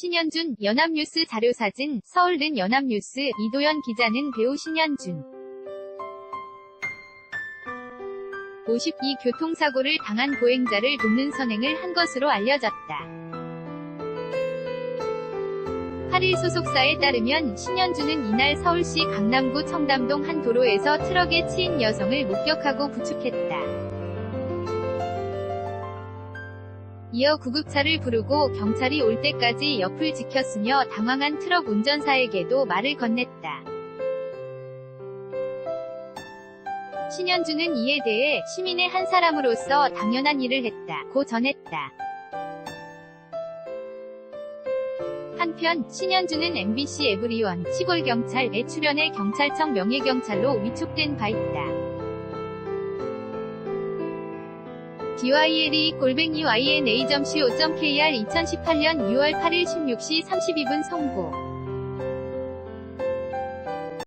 신현준, 연합뉴스 자료사진, 서울는 연합뉴스, 이도현 기자는 배우 신현준. 52 교통사고를 당한 보행자를 돕는 선행을 한 것으로 알려졌다. 8일 소속사에 따르면 신현주는 이날 서울시 강남구 청담동 한 도로에서 트럭에 치인 여성을 목격하고 부축했다. 이어 구급차를 부르고 경찰이 올 때까지 옆을 지켰으며 당황한 트럭 운전사에게도 말을 건넸다. 신현주는 이에 대해 시민의 한 사람으로서 당연한 일을 했다. 고 전했다. 한편 신현주는 MBC 에브리원 시골경찰에 출연해 경찰청 명예경찰로 위촉된 바 있다. DYLE 골뱅이 YNA.co.kr 2018년 6월 8일 16시 32분 송고